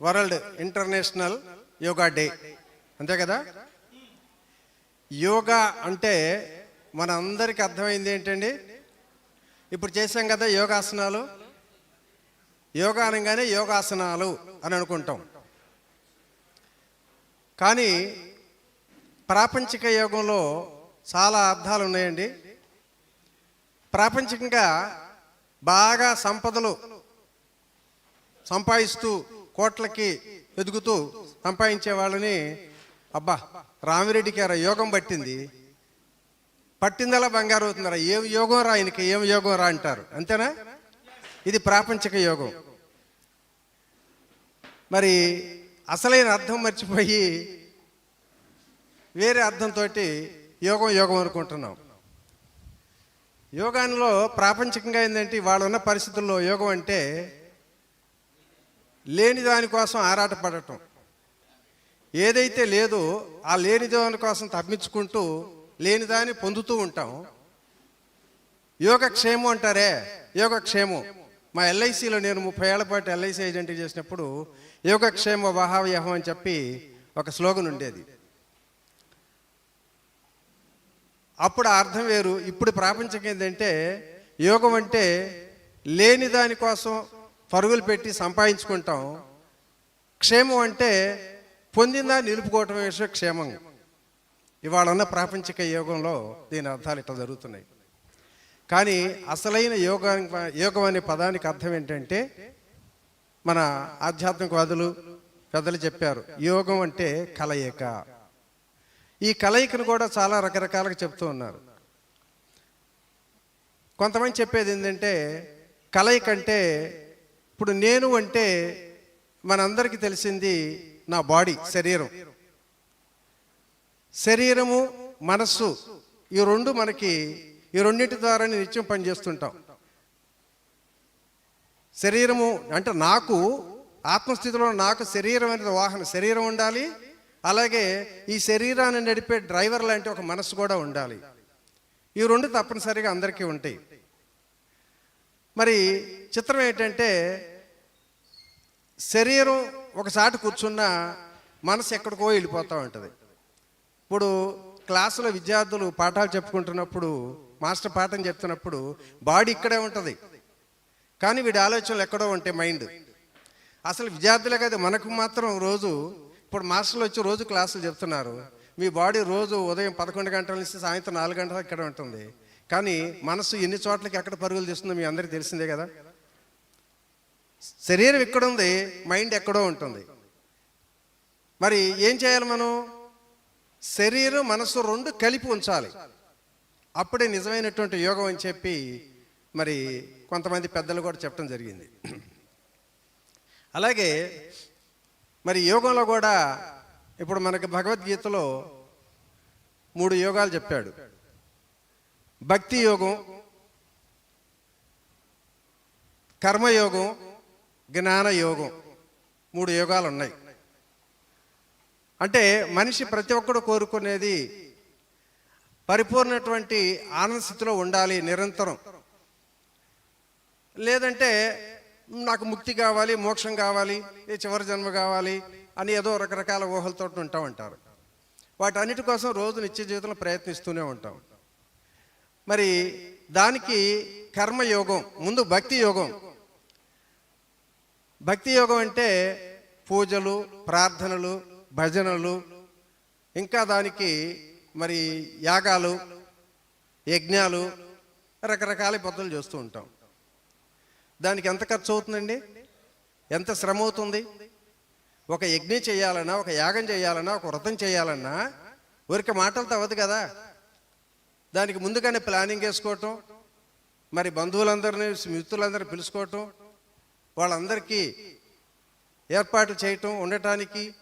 World international yoga day. అంతే కదా? యోగా అంటే మన అందరికీ అర్థమైంది ఏంటండి? ఇప్పుడు చేసాం కదా యోగాసనాలు. యోగా అనగానే యోగాసనాలు అని అనుకుంటాం. కానీ ప్రాపంచిక యోగంలో చాలా అర్థాలు ఉన్నాయండి. ప్రాపంచికంగా బాగా సంపదలు సంపాదిస్తూ కోట్లకి ఎదుగుతూ సంపాదించే వాళ్ళని అబ్బా రామిరెడ్డి గారు యోగం పట్టింది. పట్టిందలా బంగారు అవుతుందరా ఏం యోగం రా ఆయనకి ఏం యోగం రా అంటారు. అంతేనా? ఇది ప్రాపంచిక యోగం. మరి అసలైన అర్థం మర్చిపోయి వేరే అర్థంతో యోగం యోగం అనుకుంటున్నాం. యోగానిలో ప్రాపంచికంగా ఏంటంటే వాళ్ళు ఉన్న పరిస్థితుల్లో యోగం అంటే లేని దానికోసం ఆరాటపడటం. ఏదైతే లేదో ఆ లేని దాని కోసం తప్పించుకుంటూ లేని దాన్ని పొందుతూ ఉంటాం. యోగక్షేమం అంటారే? యోగక్షేమం. మా ఎల్ఐసిలో నేను ముప్పై ఏళ్ళ పాటు ఎల్ఐసి ఏజెంట్ చేసినప్పుడు యోగక్షేమ వహావ్యహం అని చెప్పి ఒక స్లోగన్ ఉండేది. అప్పుడు అర్థం వేరు. ఇప్పుడు ప్రాపంచం ఏంటంటే యోగం అంటే లేని దానికోసం పరుగులు పెట్టి సంపాదించుకుంటాం. క్షేమం అంటే పొందిందా నిలుపుకోవటం విషయం క్షేమం. ఇవాళ ఉన్న ప్రాపంచిక యోగంలో దీని అర్థాలు ఇట్లా జరుగుతున్నాయి. కానీ అసలైన యోగానికి యోగం అనే పదానికి అర్థం ఏంటంటే మన ఆధ్యాత్మికవాదులు పెద్దలు చెప్పారు యోగం అంటే కలయిక. ఈ కలయికను కూడా చాలా రకరకాలుగా చెప్తూ ఉన్నారు. కొంతమంది చెప్పేది ఏంటంటే కలయిక అంటే ఇప్పుడు నేను అంటే మనందరికీ తెలిసింది నా బాడీ శరీరం. శరీరము మనస్సు ఈ రెండు మనకి ఈ రెండింటి ద్వారా నిత్యం పనిచేస్తుంటాం. శరీరము అంటే నాకు ఆత్మస్థితిలో నాకు శరీరం అనేది వాహన శరీరం ఉండాలి. అలాగే ఈ శరీరాన్ని నడిపే డ్రైవర్ లాంటి ఒక మనసు కూడా ఉండాలి. ఈ రెండు తప్పనిసరిగా అందరికీ ఉంటాయి. మరి చిత్రం ఏంటంటే శరీరం ఒకసారి కూర్చున్న మనసు ఎక్కడికో వెళ్ళిపోతూ ఉంటుంది. ఇప్పుడు క్లాసులో విద్యార్థులు పాఠాలు చెప్పుకుంటున్నప్పుడు మాస్టర్ పాఠం చెప్తున్నప్పుడు బాడీ ఇక్కడే ఉంటుంది. కానీ వీడి ఆలోచనలు ఎక్కడో ఉంటాయి మైండ్. అసలు విద్యార్థులే కదా మనకు మాత్రం రోజు ఇప్పుడు మాస్టర్లు వచ్చి రోజు క్లాసులు చెప్తున్నారు. మీ బాడీ రోజు ఉదయం పదకొండు గంటల నుంచి సాయంత్రం నాలుగు గంటల ఇక్కడ ఉంటుంది. కానీ మనసు ఎన్ని చోట్లకి ఎక్కడ పరుగులు తీస్తుందో మీ అందరికీ తెలిసిందే కదా. శరీరం ఇక్కడ ఉంది మైండ్ ఎక్కడో ఉంటుంది. మరి ఏం చేయాలి మనం? శరీరం మనసు రెండు కలిపి ఉంచాలి. అప్పుడే నిజమైనటువంటి యోగం అని చెప్పి మరి కొంతమంది పెద్దలు కూడా చెప్పడం జరిగింది. అలాగే మరి యోగంలో కూడా ఇప్పుడు మనకి భగవద్గీతలో మూడు యోగాలు చెప్పాడు. భక్తి యోగం కర్మయోగం జ్ఞాన యోగం మూడు యోగాలు ఉన్నాయి అంటే మనిషి ప్రతి ఒక్కడు కోరుకునేది పరిపూర్ణటువంటి ఆనంద స్థితిలో ఉండాలి నిరంతరం. లేదంటే నాకు ముక్తి కావాలి మోక్షం కావాలి చివరి జన్మ కావాలి అని ఏదో రకరకాల ఊహలతో ఉంటామంటారు. వాటన్నిటి కోసం రోజు నిత్య జీవితంలో ప్రయత్నిస్తూనే ఉంటాం. మరి దానికి కర్మయోగం ముందు భక్తి యోగం. భక్తి యోగం అంటే పూజలు ప్రార్థనలు భజనలు ఇంకా దానికి మరి యాగాలు యజ్ఞాలు రకరకాల పద్ధతులు చేస్తూ ఉంటాం. దానికి ఎంత ఖర్చు అవుతుందండి? ఎంత శ్రమ అవుతుంది? ఒక యజ్ఞం చేయాలన్నా ఒక యాగం చేయాలన్నా ఒక వ్రతం చేయాలన్నా ఊరికి మాటలతో అవ్వదు కదా. దానికి ముందుగానే ప్లానింగ్ వేసుకోవటం మరి బంధువులందరినీ మిత్రులందరినీ పిలుచుకోవటం వాళ్ళందరికీ ఏర్పాటు చేయటం ఉండటానికి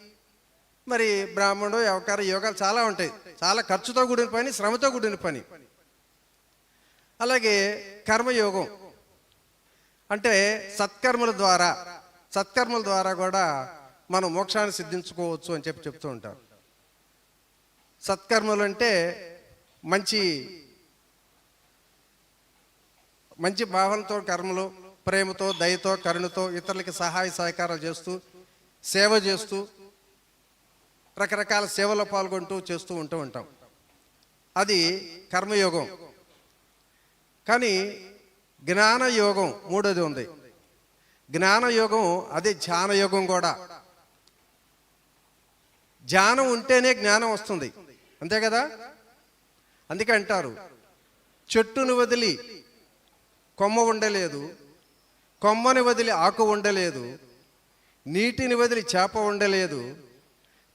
మరి బ్రాహ్మణుడు వ్యవకార యోగాలు చాలా ఉంటాయి. చాలా ఖర్చుతో కూడిన పని శ్రమతో కూడిన పని. అలాగే కర్మయోగం. అంటే సత్కర్మల ద్వారా సత్కర్మల ద్వారా కూడా మనం మోక్షాన్ని సిద్ధించుకోవచ్చు అని చెప్పి చెప్తూ ఉంటారు. సత్కర్మలు అంటే మంచి మంచి భావనతో కర్మలు ప్రేమతో దయతో కరుణతో ఇతరులకి సహాయ సహకారాలు చేస్తూ సేవ చేస్తూ రకరకాల సేవలో పాల్గొంటూ చేస్తూ ఉంటూ ఉంటాం. అది కర్మయోగం. కానీ జ్ఞానయోగం మూడోది ఉంది. జ్ఞానయోగం అదే ధ్యానయోగం కూడా. ధ్యానం ఉంటేనే జ్ఞానం వస్తుంది. అంతే కదా? అందుకే అంటారు చెట్టును వదిలి కొమ్మ ఉండలేదు కొమ్మని వదిలి ఆకు ఉండలేదు నీటిని వదిలి చేప ఉండలేదు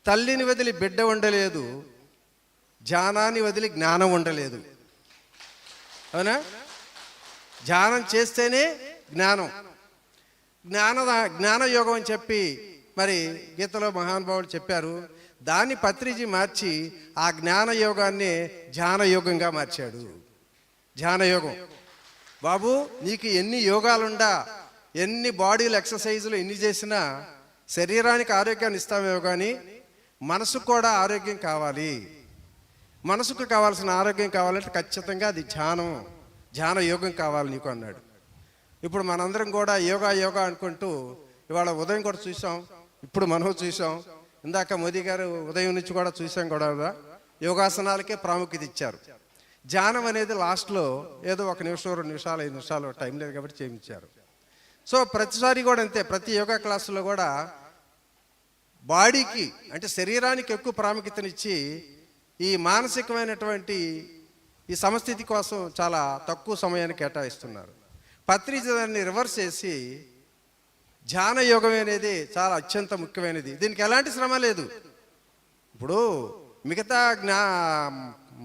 తల్లిని వదిలి బిడ్డ ఉండలేదు ధ్యానాన్ని వదిలి జ్ఞానం ఉండలేదు అవునా? ధ్యానం చేస్తేనే జ్ఞానం. జ్ఞాన జ్ఞానయోగం అని చెప్పి మరి గీతలో మహానుభావులు చెప్పారు దాన్ని పత్రిజీ మార్చి ఆ జ్ఞానయోగాన్ని ధ్యానయోగంగా మార్చాడు. ధ్యానయోగం. బాబు నీకు ఎన్ని యోగాలుండా ఎన్ని బాడీలు ఎక్సర్సైజులు ఎన్ని చేసినా శరీరానికి ఆరోగ్యాన్ని ఇస్తామేమో కానీ మనసుకు కూడా ఆరోగ్యం కావాలి. మనసుకు కావాల్సిన ఆరోగ్యం కావాలంటే ఖచ్చితంగా అది ధ్యానం ధ్యాన యోగం కావాలి నీకు అన్నాడు. ఇప్పుడు మనందరం కూడా యోగా యోగా అనుకుంటూ ఇవాళ ఉదయం కూడా చూసాం ఇప్పుడు మనం చూసాం ఇందాక మోదీ గారు ఉదయం నుంచి కూడా చూసాం కూడా యోగాసనాలకే ప్రాముఖ్యత ఇచ్చారు. ధ్యానం అనేది లాస్ట్లో ఏదో ఒక నిమిషం రెండు నిమిషాలు ఐదు నిమిషాలు టైం లేదు కాబట్టి చేయించారు. సో ప్రతిసారి కూడా అంతే ప్రతి యోగా క్లాసులో కూడా బాడీకి అంటే శరీరానికి ఎక్కువ ప్రాముఖ్యతనిచ్చి ఈ మానసికమైనటువంటి ఈ సమస్థితి కోసం చాలా తక్కువ సమయాన్ని కేటాయిస్తున్నారు. పత్రిక దాన్ని రివర్స్ చేసి ధ్యాన యోగం అనేది చాలా అత్యంత ముఖ్యమైనది. దీనికి ఎలాంటి శ్రమ లేదు. ఇప్పుడు మిగతా జ్ఞా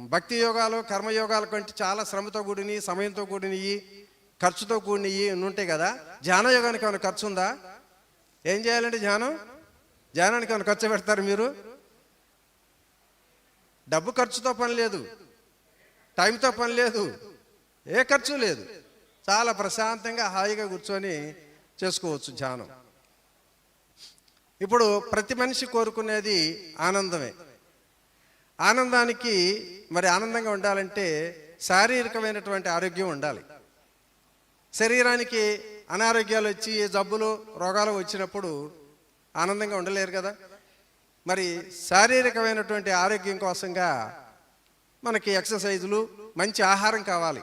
భక్తి యోగాలు కర్మయోగాల కంటే చాలా శ్రమతో కూడినవి సమయంతో కూడినవి ఖర్చుతో కూడినవి ఉంటాయి కదా. ధ్యాన యోగానికి ఏమైనా ఖర్చు ఉందా ఏం చేయాలంటే ధ్యానం? ధ్యానానికి ఏమైనా ఖర్చు పెడతారు మీరు? డబ్బు ఖర్చుతో పని లేదు. టైంతో పని లేదు. ఏ ఖర్చు లేదు. చాలా ప్రశాంతంగా హాయిగా కూర్చొని చేసుకోవచ్చు ధ్యానం. ఇప్పుడు ప్రతి మనిషి కోరుకునేది ఆనందమే. ఆనందానికి మరి ఆనందంగా ఉండాలంటే శారీరకమైనటువంటి ఆరోగ్యం ఉండాలి. శరీరానికి అనారోగ్యాలు వచ్చి జబ్బులు రోగాలు వచ్చినప్పుడు ఆనందంగా ఉండలేరు కదా. మరి శారీరకమైనటువంటి ఆరోగ్యం కోసంగా మనకి ఎక్సర్సైజులు మంచి ఆహారం కావాలి.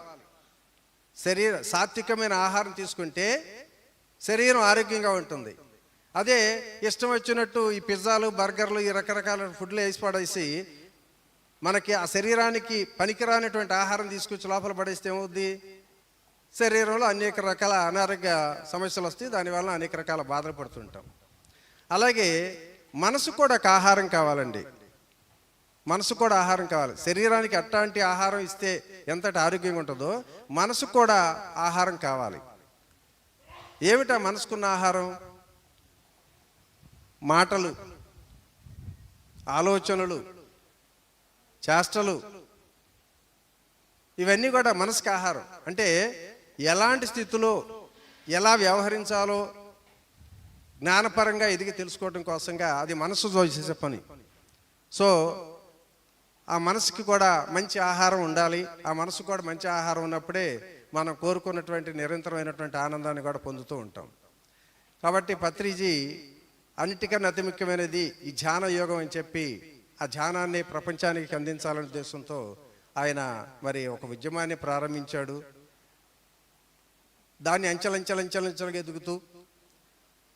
శరీర సాత్వికమైన ఆహారం తీసుకుంటే శరీరం ఆరోగ్యంగా ఉంటుంది. అదే ఇష్టం వచ్చినట్టు ఈ పిజ్జాలు బర్గర్లు ఈ రకరకాల ఫుడ్లు వేసి పడేసి మనకి ఆ శరీరానికి పనికిరానటువంటి ఆహారం తీసుకొచ్చి లోపల పడేస్తే ఏమవుద్ది? శరీరంలో అనేక రకాల అనారోగ్య సమస్యలు వస్తాయి. దానివల్ల అనేక రకాల బాధలు పడుతుంటాం. అలాగే మనసు కూడా ఒక ఆహారం కావాలండి. మనసు కూడా ఆహారం కావాలి. శరీరానికి అట్లాంటి ఆహారం ఇస్తే ఎంతటి ఆరోగ్యంగా ఉంటుందో మనసు కూడా ఆహారం కావాలి. ఏమిటా మనసుకున్న ఆహారం? మాటలు ఆలోచనలు చేష్టలు. ఇవన్నీ కూడా మనసుకు ఆహారం. అంటే ఎలాంటి స్థితిలో ఎలా వ్యవహరించాలో జ్ఞానపరంగా ఎదిగి తెలుసుకోవడం కోసంగా అది మనసు చేసే పని. సో ఆ మనసుకి కూడా మంచి ఆహారం ఉండాలి. ఆ మనసు కూడా మంచి ఆహారం ఉన్నప్పుడే మనం కోరుకున్నటువంటి నిరంతరమైనటువంటి ఆనందాన్ని కూడా పొందుతూ ఉంటాం. కాబట్టి పత్రిజీ అన్నిటికన్నా అతి ముఖ్యమైనది ఈ ధ్యాన యోగం అని చెప్పి ఆ ధ్యానాన్ని ప్రపంచానికి అందించాలనే ఉద్దేశంతో ఆయన మరి ఒక ఉద్యమాన్ని ప్రారంభించాడు. దాన్ని అంచెలంచెలంచెలంచెలుగా ఎదుగుతూ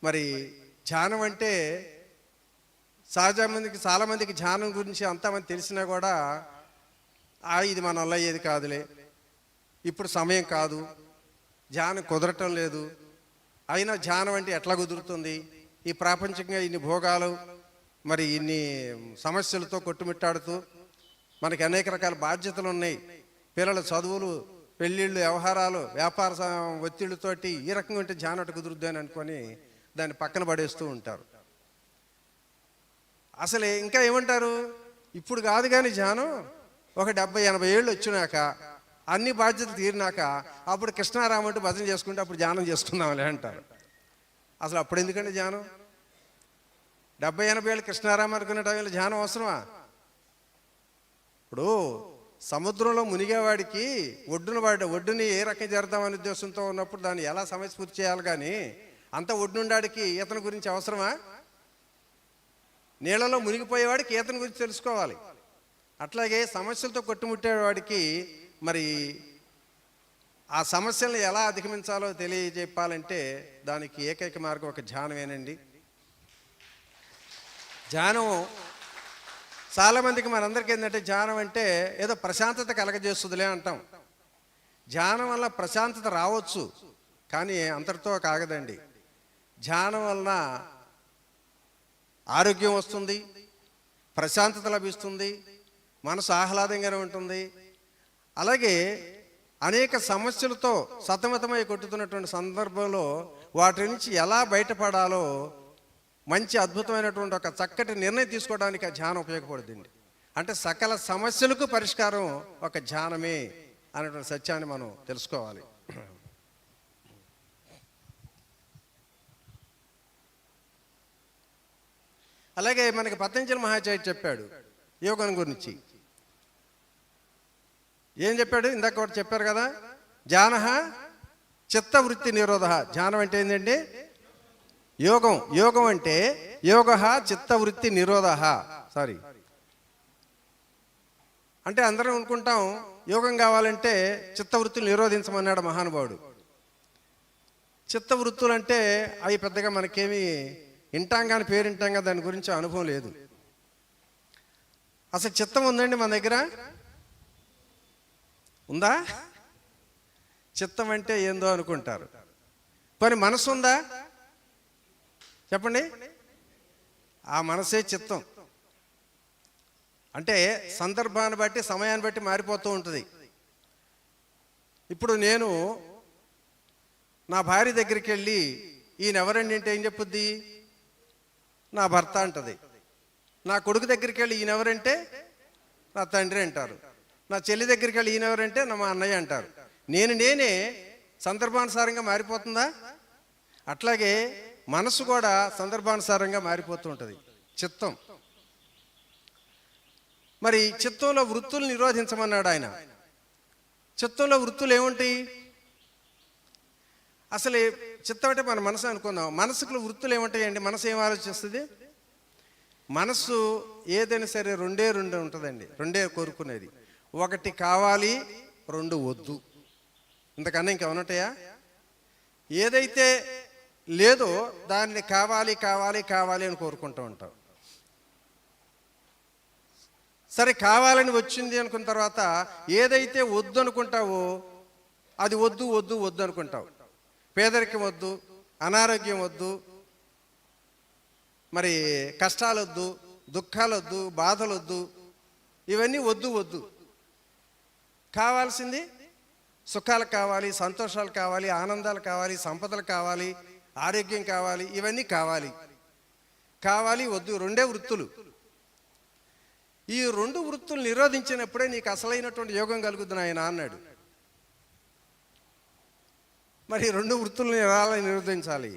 మరి ధ్యానం అంటే సహజ మందికి చాలామందికి ధ్యానం గురించి అంతమంది తెలిసినా కూడా ఆ ఇది మన అయ్యేది కాదులే. ఇప్పుడు సమయం కాదు. ధ్యానం కుదరటం లేదు. అయినా ధ్యానం అంటే ఎట్లా కుదురుతుంది? ఈ ప్రాపంచికంగా ఇన్ని భోగాలు మరి ఇన్ని సమస్యలతో కొట్టుమిట్టాడుతూ మనకి అనేక రకాల బాధ్యతలు ఉన్నాయి. పిల్లల చదువులు పెళ్ళిళ్ళు వ్యవహారాలు వ్యాపార ఒత్తిళ్ళతోటి ఈ రకంగా ఉంటే ధ్యానం అటు కుదురుద్ది అని అనుకొని దాన్ని పక్కన పడేస్తూ ఉంటారు. అసలే ఇంకా ఏమంటారు? ఇప్పుడు కాదు కానీ ధ్యానం ఒక డెబ్బై ఎనభై ఏళ్ళు వచ్చినాక అన్ని బాధ్యతలు తీరినాక అప్పుడు కృష్ణారామంటూ భజన చేసుకుంటే అప్పుడు ధ్యానం చేసుకుందాంలే అంటారు. అసలు అప్పుడు ఎందుకండి ధ్యానం? డెబ్బై ఎనభై ఏళ్ళు కృష్ణారామ అనుకునే టైంలో ధ్యానం అవసరమా? ఇప్పుడు సముద్రంలో మునిగేవాడికి ఒడ్డున వాడి ఒడ్డుని ఏ రకంగా చేద్దామనే ఉద్దేశంతో ఉన్నప్పుడు దాన్ని ఎలా సమస్య పూర్తి చేయాలి కానీ అంత ఒడ్డుండాడికి ఈతను గురించి అవసరమా? నీళ్ళలో మునిగిపోయేవాడికి ఈతని గురించి తెలుసుకోవాలి. అట్లాగే సమస్యలతో కొట్టుముట్టేవాడికి మరి ఆ సమస్యలను ఎలా అధిగమించాలో తెలియజెప్పాలంటే దానికి ఏకైక మార్గం ఒక ధ్యానమేనండి. ధ్యానం చాలామందికి మనందరికీ ఏంటంటే ధ్యానం అంటే ఏదో ప్రశాంతత కలగజేస్తుందిలే అంటాం. ధ్యానం వల్ల ప్రశాంతత రావచ్చు కానీ అంతటితో కాగదండి. ధ్యానం వలన ఆరోగ్యం వస్తుంది ప్రశాంతత లభిస్తుంది మనసు ఆహ్లాదంగానే ఉంటుంది అలాగే అనేక సమస్యలతో సతమతమై కొట్టుతున్నటువంటి సందర్భంలో వాటి నుంచి ఎలా బయటపడాలో మంచి అద్భుతమైనటువంటి ఒక చక్కటి నిర్ణయం తీసుకోవడానికి ఆ ధ్యానం ఉపయోగపడుతుంది. అంటే సకల సమస్యలకు పరిష్కారం ఒక ధ్యానమే అనేటువంటి సత్యాన్ని మనం తెలుసుకోవాలి. అలాగే మనకి పతంజలి మహాచార్య చెప్పాడు యోగం గురించి. ఏం చెప్పాడు? ఇందాక ఒకటి చెప్పారు కదా? ధ్యాన చిత్తవృత్తి నిరోధ. ధ్యానం అంటే ఏంటండి యోగం. యోగం అంటే యోగ చిత్తవృత్తి నిరోధ. సారీ అంటే అందరం అనుకుంటాం యోగం కావాలంటే చిత్తవృత్తులు నిరోధించమన్నాడు మహానుభావుడు. చిత్తవృత్తులు అంటే అవి పెద్దగా మనకేమీ వింటాం కానీ పేరు వింటాం కానీ దాని గురించి అనుభవం లేదు. అసలు చిత్తం ఉందండి మన దగ్గర? ఉందా? చిత్తం అంటే ఏందో అనుకుంటారు. పని మనసు ఉందా? చెప్పండి. ఆ మనసే చిత్తం. అంటే సందర్భాన్ని బట్టి సమయాన్ని బట్టి మారిపోతూ ఉంటుంది. ఇప్పుడు నేను నా భార్య దగ్గరికి వెళ్ళి ఈయన ఎవరండి అంటే ఏం చెప్పుద్ది? నా భర్త అంటది. నా కొడుకు దగ్గరికి వెళ్ళి ఈయన ఎవరంటే నా తండ్రి అంటారు. నా చెల్లి దగ్గరికి వెళ్ళి ఈయన ఎవరంటే నా మా అన్నయ్య అంటారు. నేను నేనే సందర్భానుసారంగా మారిపోతుందా? అట్లాగే మనసు కూడా సందర్భానుసారంగా మారిపోతూ ఉంటుంది. చిత్తం. మరి చిత్తంలో వృత్తులు నిరోధించమన్నాడు ఆయన. చిత్తంలో వృత్తులు ఏముంటాయి? అసలు చిత్తం అంటే మన మనసు అనుకుందాం. మనసుకు వృత్తులు ఏముంటాయండి? మనసు ఏం ఆలోచిస్తుంది? మనస్సు ఏదైనా సరే రెండే రెండు ఉంటుందండి. రెండే కోరుకునేది. ఒకటి కావాలి రెండు వద్దు. ఇంతకన్నా ఇంకేమన్నటాయా ఏదైతే లేదో దాన్ని కావాలి కావాలి కావాలి అని కోరుకుంటూ ఉంటాం సరే కావాలని వచ్చింది అనుకున్న తర్వాత ఏదైతే వద్దు అనుకుంటావో అది వద్దు వద్దు వద్దు అనుకుంటావు. పేదరికం వద్దు అనారోగ్యం వద్దు మరి కష్టాలు వద్దు దుఃఖాలు వద్దు బాధలు వద్దు ఇవన్నీ వద్దు వద్దు. కావాల్సింది సుఖాలు కావాలి సంతోషాలు కావాలి ఆనందాలు కావాలి సంపదలు కావాలి ఆరోగ్యం కావాలి ఇవన్నీ కావాలి. కావాలి వద్దు రెండే వృత్తులు. ఈ రెండు వృత్తులు నిరోధించినప్పుడే నీకు అసలైనటువంటి యోగం కలుగుతుంది ఆయన అన్నాడు. మరి రెండు వృత్తులను ఎలా నిరోధించాలి?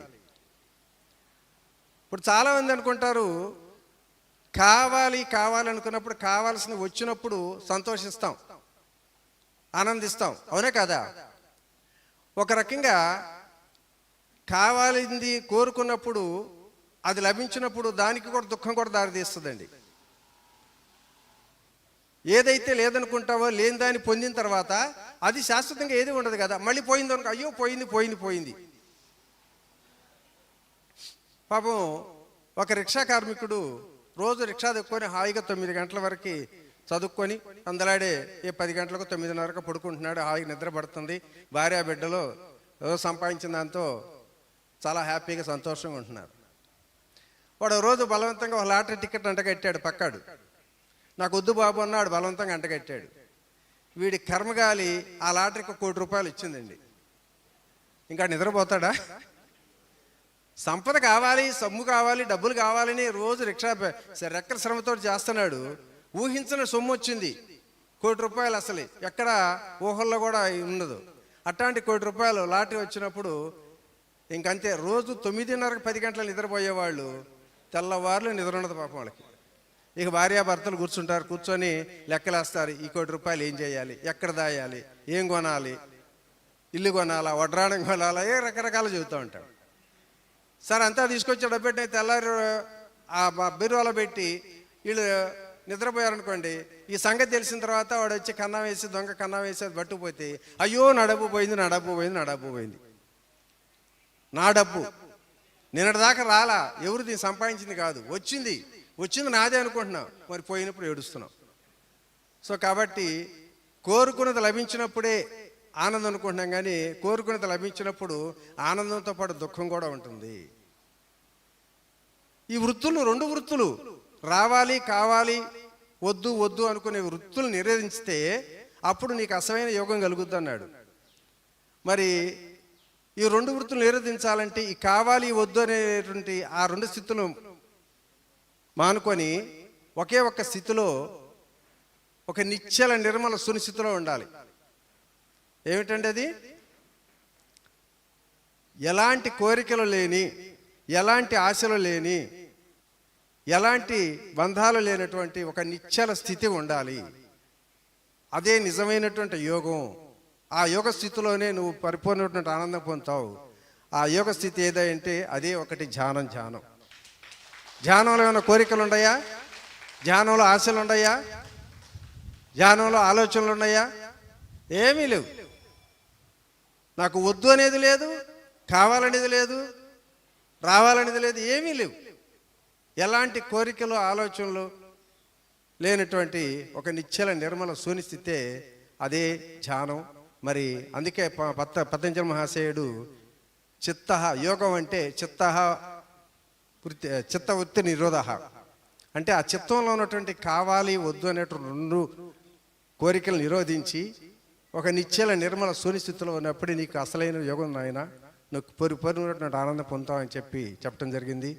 ఇప్పుడు చాలామంది అనుకుంటారు కావాలి కావాలనుకున్నప్పుడు కావాల్సిన వచ్చినప్పుడు సంతోషిస్తాం. ఆనందిస్తాం. అవునే కదా? ఒక రకంగా కావాలింది కోరుకున్నప్పుడు అది లభించినప్పుడు దానికి కూడా దుఃఖం కూడా దారితీస్తుందండి. ఏదైతే లేదనుకుంటావో లేని దాన్ని పొందిన తర్వాత అది శాశ్వతంగా ఏది ఉండదు కదా? మళ్ళీ పోయింది అనుకో అయ్యో పోయింది పోయింది పోయింది. పాపం ఒక రిక్షా కార్మికుడు రోజు రిక్షా దొక్కుని హాయిగా తొమ్మిది గంటల వరకు చదువుకొని అందలాడే ఏ పది గంటలకు తొమ్మిదిన్నరకు పడుకుంటున్నాడు. హాయిగా నిద్ర పడుతుంది. భార్య బిడ్డలు సంపాదించిన దాంతో చాలా హ్యాపీగా సంతోషంగా ఉంటున్నారు. వాడు రోజు బలవంతంగా ఒక లాటరీ టికెట్ అంటగట్టాడు పక్కాడు. నాకు వద్దు బాబు అన్నాడు బలవంతంగా అంటగట్టాడు. వీడి కర్మగాలి ఆ లాటరీకి కోటి రూపాయలు ఇచ్చిందండి. ఇంకా నిద్రపోతాడా? సంపద కావాలి సొమ్ము కావాలి డబ్బులు కావాలని రోజు రిక్షా రెక్కల శ్రమతో చేస్తున్నాడు. ఊహించిన సొమ్ము వచ్చింది కోటి రూపాయలు అసలు. ఎక్కడ ఊహల్లో కూడా ఉండదు. అట్లాంటి కోటి రూపాయలు లాటరీ వచ్చినప్పుడు ఇంకంతే. రోజు తొమ్మిదిన్నరకు పది గంటలు నిద్రపోయేవాళ్ళు తెల్లవారులు నిద్ర ఉండదు పాపం వాళ్ళకి. ఇక భార్యాభర్తలు కూర్చుంటారు కూర్చొని లెక్కలేస్తారు. ఈ కోటి రూపాయలు ఏం చేయాలి? ఎక్కడ దాయాలి? ఏం కొనాలి? ఇల్లు కొనాలా? వడ్రాణం కొనాలా? ఏ రకరకాలు చెబుతూ ఉంటాడు సరే అంతా తీసుకొచ్చి డబ్బెట్టి తెల్లారి ఆ బీరువాలో పెట్టి వీళ్ళు నిద్రపోయారనుకోండి ఈ సంగతి తెలిసిన తర్వాత వాడు వచ్చి కన్నా వేసి దొంగ కన్నా వేసి అది పట్టుకుపోతే అయ్యో నా డబ్బు పోయింది నా డబ్బు పోయింది నా డబ్బు పోయింది. నా డబ్బు. నిన్నటిదాకా రాలా ఎవరు దీన్ని సంపాదించింది కాదు. వచ్చింది. వచ్చింది నాదే అనుకుంటున్నాం. మరి పోయినప్పుడు ఏడుస్తున్నాం. సో కాబట్టి కోరుకున్నది లభించినప్పుడే ఆనందం అనుకుంటున్నాం కానీ కోరుకున్నది లభించినప్పుడు ఆనందంతో పాటు దుఃఖం కూడా ఉంటుంది. ఈ వృత్తులు రెండు వృత్తులు. రావాలి కావాలి వద్దు వద్దు అనుకునే వృత్తులు నిరోధించితే అప్పుడు నీకు అసమైన యోగం కలుగుద్ది అన్నాడు. మరి ఈ రెండు వృత్తులు నిరోధించాలంటే ఈ కావాలి వద్దు అనేటువంటి ఆ రెండు స్థితులు మానుకొని ఒకే ఒక్క స్థితిలో ఒక నిశ్చల నిర్మల సునిశ్చితిలో ఉండాలి. ఏమిటండి అది? ఎలాంటి కోరికలు లేని ఎలాంటి ఆశలు లేని ఎలాంటి బంధాలు లేనటువంటి ఒక నిశ్చల స్థితి ఉండాలి. అదే నిజమైనటువంటి యోగం. ఆ యోగ స్థితిలోనే నువ్వు పరిపూర్ణమైనటువంటి ఆనందం పొందుతావు. ఆ యోగ స్థితి ఏదంటే అదే ఒకటి ధ్యానం ధ్యానం. ధ్యానంలో ఏమైనా కోరికలు ఉన్నాయా? ధ్యానంలో ఆశలు ఉన్నాయా? ధ్యానంలో ఆలోచనలు ఉన్నాయా? ఏమీ లేవు. నాకు వద్దు అనేది లేదు కావాలనేది లేదు రావాలనేది లేదు ఏమీ లేవు. ఎలాంటి కోరికలు ఆలోచనలు లేనటువంటి ఒక నిశ్చల నిర్మల శూన్యస్థితే అదే ధ్యానం. మరి అందుకే ప- పత్త పతంజలి మహాశయుడు చిత్త యోగం అంటే చిత్త వృత్తి చిత్త వృత్తి నిరోధ. అంటే ఆ చిత్తంలో ఉన్నటువంటి కావాలి వద్దు అనేటువంటి రెండు కోరికలు నిరోధించి ఒక నిశ్చల నిర్మల శూన్యస్థితిలో ఉన్నప్పుడు నీకు అసలైన యోగం నాయన నువ్వు పరిపూర్ణమైనటువంటి ఆనందం పొందుతావని చెప్పి చెప్పడం జరిగింది.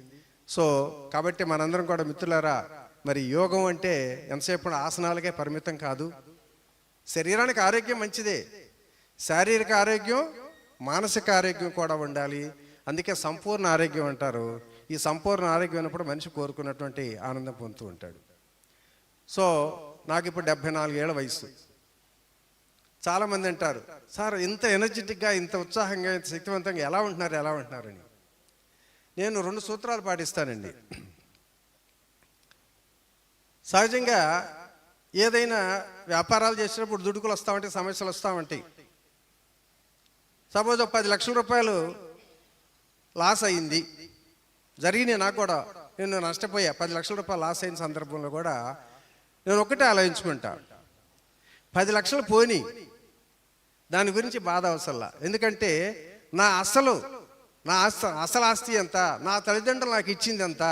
సో కాబట్టి మనందరం కూడా మిత్రులారా మరి యోగం అంటే ఎంతసేపు ఆసనాలకే పరిమితం కాదు. శరీరానికి ఆరోగ్యం మంచిదే. శారీరక ఆరోగ్యం మానసిక ఆరోగ్యం కూడా ఉండాలి. అందుకే సంపూర్ణ ఆరోగ్యం అంటారు. ఈ సంపూర్ణ ఆరోగ్యం అయినప్పుడు మనిషి కోరుకున్నటువంటి ఆనందం పొందుతూ ఉంటాడు. సో నాకు ఇప్పుడు డెబ్బై నాలుగేళ్ళ వయసు చాలామంది అంటారు సార్ ఇంత ఎనర్జెటిక్గా ఇంత ఉత్సాహంగా ఇంత శక్తివంతంగా ఎలా ఉంటున్నారు ఎలా ఉంటున్నారని నేను రెండు సూత్రాలు పాటిస్తానండి. సహజంగా ఏదైనా వ్యాపారాలు చేసినప్పుడు దుడుకులు వస్తామంటే సమస్యలు వస్తామంటాయి సపోజ్ ఒక పది లక్షల రూపాయలు లాస్ అయింది. జరిగినాయి నాకు కూడా. నేను నష్టపోయా. పది లక్షల రూపాయలు లాస్ అయిన సందర్భంలో కూడా నేను ఒక్కటే ఆలోచించుకుంటా. పది లక్షలు పోని దాని గురించి బాధ అవసరంలా. ఎందుకంటే నా అసలు నా ఆస్తి అసలు ఆస్తి ఎంత? నా తల్లిదండ్రులు నాకు ఇచ్చింది ఎంత?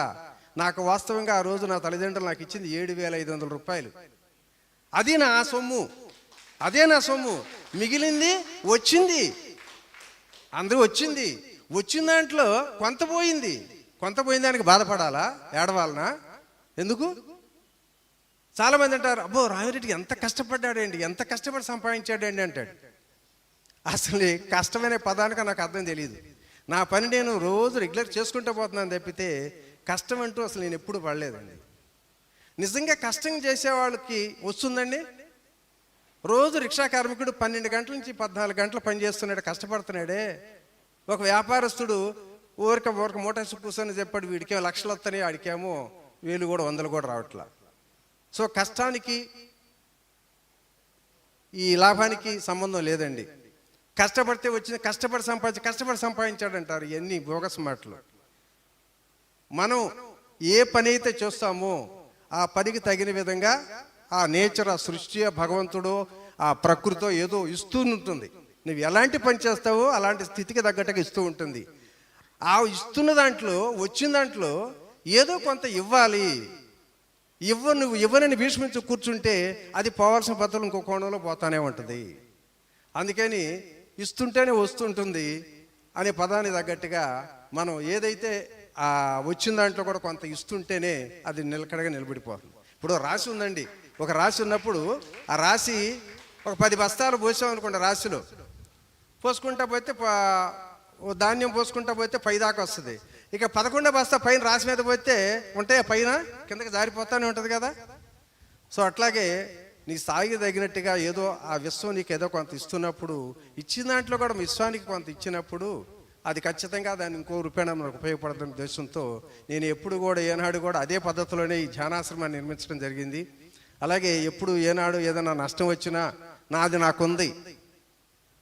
నాకు వాస్తవంగా ఆ రోజు నా తల్లిదండ్రులు నాకు ఇచ్చింది ఏడు వేల ఐదు వందల రూపాయలు. అది నా సొమ్ము. అదే నా సొమ్ము. మిగిలింది వచ్చింది. అందరూ వచ్చింది. వచ్చిన దాంట్లో కొంత పోయింది. కొంత పోయిన దానికి బాధపడాలా? ఏడవాలనా? ఎందుకు? చాలామంది అంటారు అబ్బో రామిరెడ్డి ఎంత కష్టపడ్డాడండి ఎంత కష్టపడి సంపాదించాడండి అంటాడు. అసలు కష్టమనే పదానికి నాకు అర్థం తెలియదు నా పని నేను రోజు రెగ్యులర్ చేసుకుంటూ పోతున్నాను తప్పితే కష్టం అంటూ అసలు నేను ఎప్పుడు పడలేదండి. నిజంగా కష్టం చేసే వాళ్ళకి వస్తుందండి. రోజు రిక్షా కార్మికుడు పన్నెండు గంటల నుంచి పద్నాలుగు గంటలు పని చేస్తున్నాడు కష్టపడుతున్నాడే. ఒక వ్యాపారస్తుడు ఊరిక ఊరిక మోటార్స్ కూర్చొని చెప్పాడు వీడికేమో లక్షలు వస్తాయి ఆడికేమో వేలు కూడా వందలు కూడా రావట్లా. సో కష్టానికి ఈ లాభానికి సంబంధం లేదండి. కష్టపడితే వచ్చిన కష్టపడి సంపాదించి కష్టపడి సంపాదించాడు అంటారు ఇవన్నీ బోగస్ మాటలు. మనం ఏ పని అయితే చేస్తామో ఆ పనికి తగిన విధంగా ఆ నేచర్ ఆ సృష్టి ఆ భగవంతుడు ఆ ప్రకృతి ఏదో ఇస్తూ ఉంటుంది నువ్వు ఎలాంటి పని చేస్తావో అలాంటి స్థితికి తగ్గట్టుగా ఇస్తూ ఉంటుంది. ఆ ఇస్తున్న దాంట్లో వచ్చిన దాంట్లో ఏదో కొంత ఇవ్వాలి. ఇవ్వ నువ్వు ఇవ్వనని భీష్మించి కూర్చుంటే అది పోవాల్సిన పద్ధతులు ఇంకో కోణంలో పోతానే ఉంటుంది. అందుకని ఇస్తుంటేనే వస్తుంటుంది అనే పదానికి తగ్గట్టుగా మనం ఏదైతే ఆ వచ్చిన దాంట్లో కూడా కొంత ఇస్తుంటేనే అది నిలకడగా నిలబడిపోతుంది. ఇప్పుడు రాశి ఉందండి. ఒక రాశి ఉన్నప్పుడు ఆ రాశి ఒక పది బస్తాలు పోసాం అనుకోండి రాశిలో. పోసుకుంటా పోతే ఓ ధాన్యం పోసుకుంటా పోతే పై దాకా వస్తుంది. ఇక పదకొండో బస్తా పైన రాసి మీద పోతే ఉంటాయా పైన? కిందకి జారిపోతానే ఉంటుంది కదా. సో అట్లాగే నీ స్థాయికి తగినట్టుగా ఏదో ఆ విశ్వం నీకు ఏదో కొంత ఇస్తున్నప్పుడు ఇచ్చిన దాంట్లో కూడా విశ్వానికి కొంత ఇచ్చినప్పుడు అది ఖచ్చితంగా దాన్ని ఇంకో రూపేణ మనకు ఉపయోగపడుతున్న ఉద్దేశంతో నేను ఎప్పుడు కూడా ఏనాడు కూడా అదే పద్ధతిలోనే ఈ ధ్యానాశ్రమాన్ని నిర్మించడం జరిగింది. అలాగే ఎప్పుడు ఏనాడు ఏదైనా నష్టం వచ్చినా నాది నాకుంది.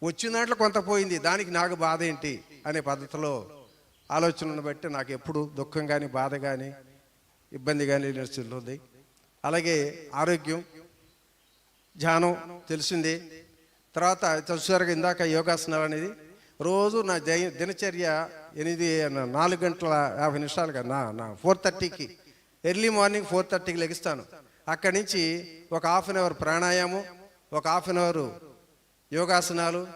వచ్చిన దాంట్లో కొంత పోయింది దానికి నాకు బాధ ఏంటి అనే పద్ధతిలో ఆలోచనను బట్టి నాకు ఎప్పుడు దుఃఖం కానీ బాధ కానీ ఇబ్బంది కానీ నిలుస్తుంది అలాగే ఆరోగ్యం ధ్యానం తెలిసింది. తర్వాత చూసారుగా ఇందాక యోగాసనాలు అనేది రోజు నా జై- దినచర్య ఎనిమిది నాలుగు గంటల యాభై నిమిషాలుగా నా నా ఫోర్ థర్టీకి ఎర్లీ మార్నింగ్ ఫోర్ థర్టీకి లెగిస్తాను. అక్కడి నుంచి ఒక హాఫ్ అన్ అవర్ ప్రాణాయామం ఒక హాఫ్ అన్ అవర్ యోగాసనాలు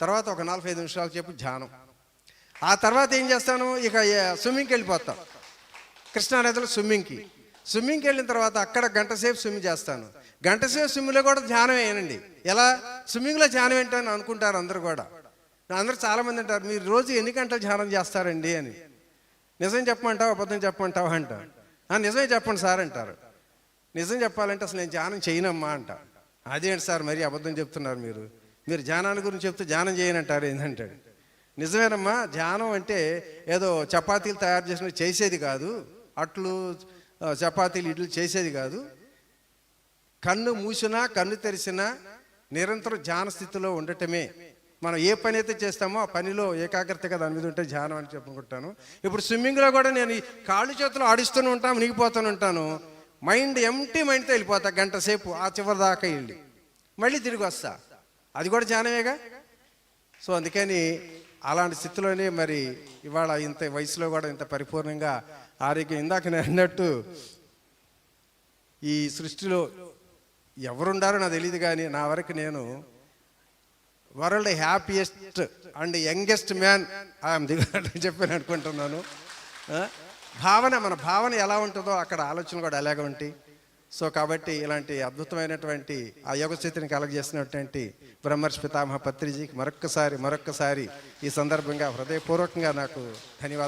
తర్వాత ఒక నలభై ఐదు నిమిషాలు చెప్పు ధ్యానం. ఆ తర్వాత ఏం చేస్తాను? ఇక స్విమ్మింగ్కి స్విమ్మింగ్కి కృష్ణా కృష్ణానదిలో స్విమ్మింగ్కి. స్విమ్మింగ్కి వెళ్ళిన తర్వాత అక్కడ గంట సేపు స్విమ్మింగ్ చేస్తాను. గంటసేపు స్విమ్మింగ్లో కూడా ధ్యానం వేయనండి ఎలా? స్విమ్మింగ్లో ధ్యానం ఏంటని అనుకుంటారు అందరు కూడా. అందరూ చాలామంది అంటారు మీరు రోజు ఎన్ని గంటలు ధ్యానం చేస్తారండి? అని. నిజం చెప్పమంటావు? అబద్ధం చెప్పమంటావా? అంట. నిజమే చెప్పండి సార్ అంటారు. నిజం చెప్పాలంటే అసలు నేను ధ్యానం చేయనమ్మా అంట. అదేంటి సార్ మరి అబద్ధం చెప్తున్నారు మీరు? మీరు ధ్యానాన్ని గురించి చెప్తే ధ్యానం చేయనంటారు ఏంటంటాడు. నిజమేనమ్మా ధ్యానం అంటే ఏదో చపాతీలు తయారు చేసిన చేసేది కాదు. అట్లు చపాతీలు ఇడ్లు చేసేది కాదు. కన్ను మూసినా కన్ను తెరిచినా నిరంతరం ధ్యాన స్థితిలో ఉండటమే. మనం ఏ పని అయితే చేస్తామో ఆ పనిలో ఏకాగ్రతగా దాని మీద ఉంటే ధ్యానం అని చెప్పుకుంటాను. ఇప్పుడు స్విమ్మింగ్లో కూడా నేను కాళ్ళు చేతులు ఆడిస్తూనే ఉంటాను మునిగిపోతూనే ఉంటాను. మైండ్ ఎంటీ మైండ్తో వెళ్ళిపోతా గంట సేపు ఆ చివరి దాకా వెళ్ళి. మళ్ళీ తిరిగి వస్తా. అది కూడా ధ్యానమేగా? సో అందుకని అలాంటి స్థితిలోనే మరి ఇవాళ ఇంత వయసులో కూడా ఇంత పరిపూర్ణంగా ఆరోగ్యం. ఇందాక నేను అన్నట్టు ఈ సృష్టిలో ఎవరుండారో నాకు తెలియదు కానీ నా వరకు నేను world happiest and youngest man I am దిగాడు చెప్పి అనుకుంటున్నాను. భావన మన భావన ఎలా ఉంటుందో అక్కడ ఆలోచన కూడా అలాగే ఉంటాయి. సో కాబట్టి ఇలాంటి అద్భుతమైనటువంటి ఆ యోగ స్థితిని కలగజేసినటువంటి బ్రహ్మర్షి పితామహ పత్రిజీకి మరొక్కసారి మరొక్కసారి ఈ సందర్భంగా హృదయపూర్వకంగా నాకు ధన్యవాదాలు